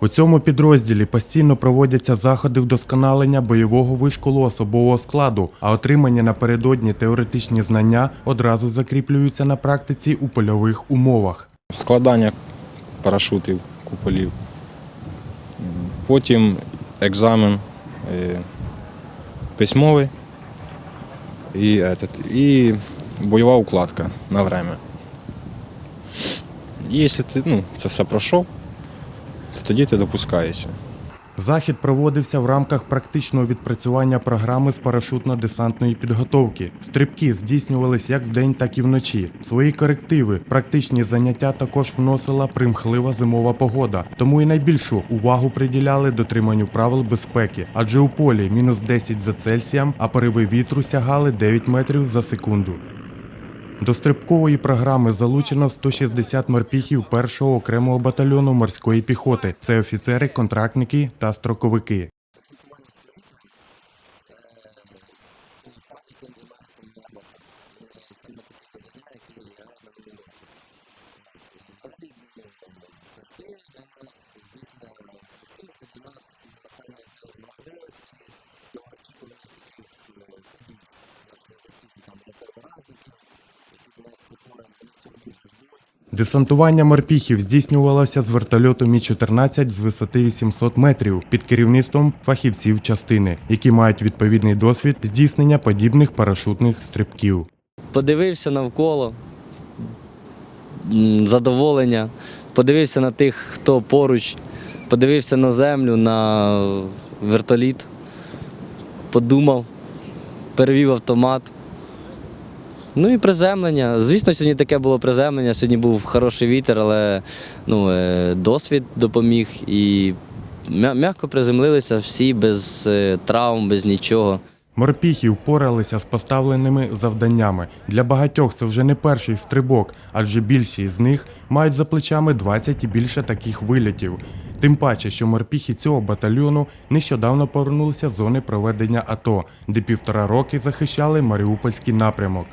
У цьому підрозділі постійно проводяться заходи вдосконалення бойового вишколу особового складу, а отримані напередодні теоретичні знання одразу закріплюються на практиці у польових умовах. складання парашутів, куполів. Потім екзамен е, письмовий і, бойова укладка на время. Якщо ти ну, це все пройшов, тоді ти допускаєшся. Захід проводився в рамках практичного відпрацювання програми з парашутно-десантної підготовки. Стрибки здійснювались як вдень, так і вночі. Свої корективи, практичні заняття також вносила примхлива зимова погода. Тому і найбільшу увагу приділяли дотриманню правил безпеки, адже у полі мінус 10 за Цельсієм, а пориви вітру сягали 9 метрів за секунду. До стрибкової програми залучено 160 морпіхів першого окремого батальйону морської піхоти. Це офіцери, контрактники та строковики. Десантування морпіхів здійснювалося з вертольоту Мі-14 з висоти 800 метрів під керівництвом фахівців частини, які мають відповідний досвід здійснення подібних парашутних стрибків. подивився навколо, задоволення, подивився на тих, хто поруч, подивився на землю, на вертоліт, подумав, перевів автомат. Ну і приземлення. Звісно, сьогодні таке було приземлення. Сьогодні був хороший вітер, але ну, е, досвід допоміг і м'я- м'яко приземлилися всі без е, травм, без нічого. Морпіхи впоралися з поставленими завданнями. Для багатьох це вже не перший стрибок, адже більшість з них мають за плечами 20 і більше таких вильотів. Тим паче, що морпіхи цього батальйону нещодавно повернулися з зони проведення АТО, де півтора роки захищали Маріупольський напрямок.